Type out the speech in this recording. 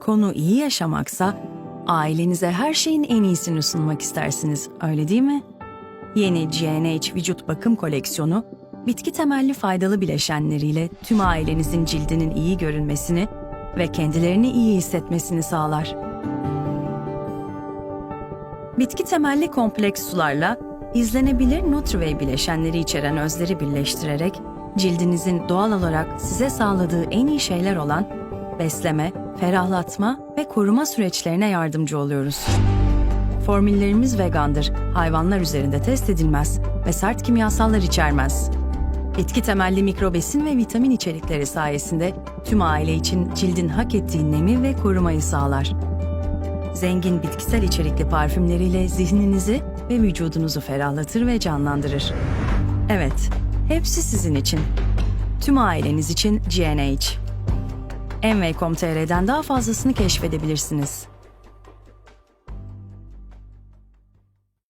Konu iyi yaşamaksa ailenize her şeyin en iyisini sunmak istersiniz, öyle değil mi? Yeni GNH vücut bakım koleksiyonu bitki temelli faydalı bileşenleriyle tüm ailenizin cildinin iyi görünmesini ve kendilerini iyi hissetmesini sağlar. Bitki temelli kompleks sularla izlenebilir Nutrivey bileşenleri içeren özleri birleştirerek cildinizin doğal olarak size sağladığı en iyi şeyler olan besleme, ferahlatma ve koruma süreçlerine yardımcı oluyoruz. Formüllerimiz vegandır, hayvanlar üzerinde test edilmez ve sert kimyasallar içermez. Bitki temelli mikrobesin ve vitamin içerikleri sayesinde tüm aile için cildin hak ettiği nemi ve korumayı sağlar. Zengin bitkisel içerikli parfümleriyle zihninizi ve vücudunuzu ferahlatır ve canlandırır. Evet, hepsi sizin için. Tüm aileniz için GNH. Envey.com.tr'den daha fazlasını keşfedebilirsiniz.